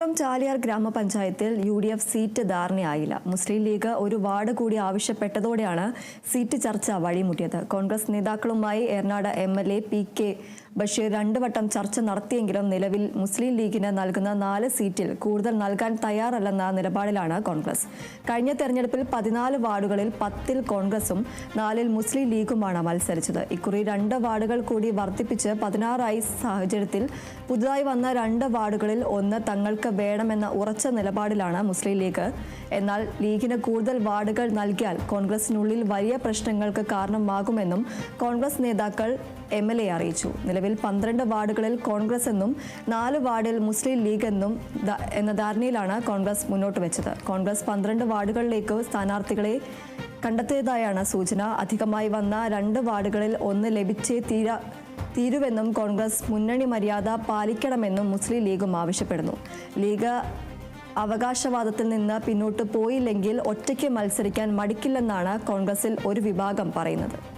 ചാലിയാർ ഗ്രാമപഞ്ചായത്തിൽ U D F seat ധാരണയായില്ല. മുസ്ലിം ലീഗ് ഒരു വാർഡ് കൂടി ആവശ്യപ്പെട്ടതോടെയാണ് സീറ്റ് ചർച്ച വഴിമുട്ടിയത്. കോൺഗ്രസ് നേതാക്കളുമായി Eranad M L A P K Basheer രണ്ടു വട്ടം ചർച്ച നടത്തിയെങ്കിലും നിലവിൽ മുസ്ലിം ലീഗിന് നൽകുന്ന നാല് സീറ്റിൽ കൂടുതൽ നൽകാൻ തയ്യാറല്ലെന്ന നിലപാടിലാണ് കോൺഗ്രസ്. കഴിഞ്ഞ തെരഞ്ഞെടുപ്പിൽ പതിനാല് വാർഡുകളിൽ പത്തിൽ കോൺഗ്രസും നാലിൽ മുസ്ലിം ലീഗുമാണ് മത്സരിച്ചത്. ഇക്കുറി രണ്ട് വാർഡുകൾ കൂടി വർദ്ധിപ്പിച്ച് പതിനാറായി സാഹചര്യത്തിൽ പുതുതായി വന്ന രണ്ട് വാർഡുകളിൽ ഒന്ന് തങ്ങൾക്ക് വേണമെന്ന ഉറച്ച നിലപാടിലാണ് മുസ്ലിം ലീഗ്. എന്നാൽ ലീഗിന് കൂടുതൽ വാർഡുകൾ നൽകിയാൽ കോൺഗ്രസിനുള്ളിൽ വലിയ പ്രശ്നങ്ങൾക്ക് കാരണമാകുമെന്നും കോൺഗ്രസ് നേതാക്കൾ എം എൽ എ അറിയിച്ചു. നിലവിൽ പന്ത്രണ്ട് വാർഡുകളിൽ കോൺഗ്രസ് എന്നും നാല് വാർഡിൽ മുസ്ലിം ലീഗ് എന്നും എന്ന ധാരണയിലാണ് കോൺഗ്രസ് മുന്നോട്ട് വെച്ചത്. കോൺഗ്രസ് പന്ത്രണ്ട് വാർഡുകളിലേക്ക് സ്ഥാനാർത്ഥികളെ കണ്ടെത്തിയതായാണ് സൂചന. അധികമായി വന്ന രണ്ട് വാർഡുകളിൽ ഒന്ന് ലഭിച്ചേ തീര തീരുവെന്നും കോൺഗ്രസ് മുന്നണി മര്യാദ പാലിക്കണമെന്നും മുസ്ലിം ലീഗും ആവശ്യപ്പെടുന്നു. ലീഗ് അവകാശവാദത്തിൽ നിന്ന് പിന്നോട്ട് പോയില്ലെങ്കിൽ ഒറ്റയ്ക്ക് മത്സരിക്കാൻ മടിക്കില്ലെന്നാണ് കോൺഗ്രസിൽ ഒരു വിഭാഗം പറയുന്നത്.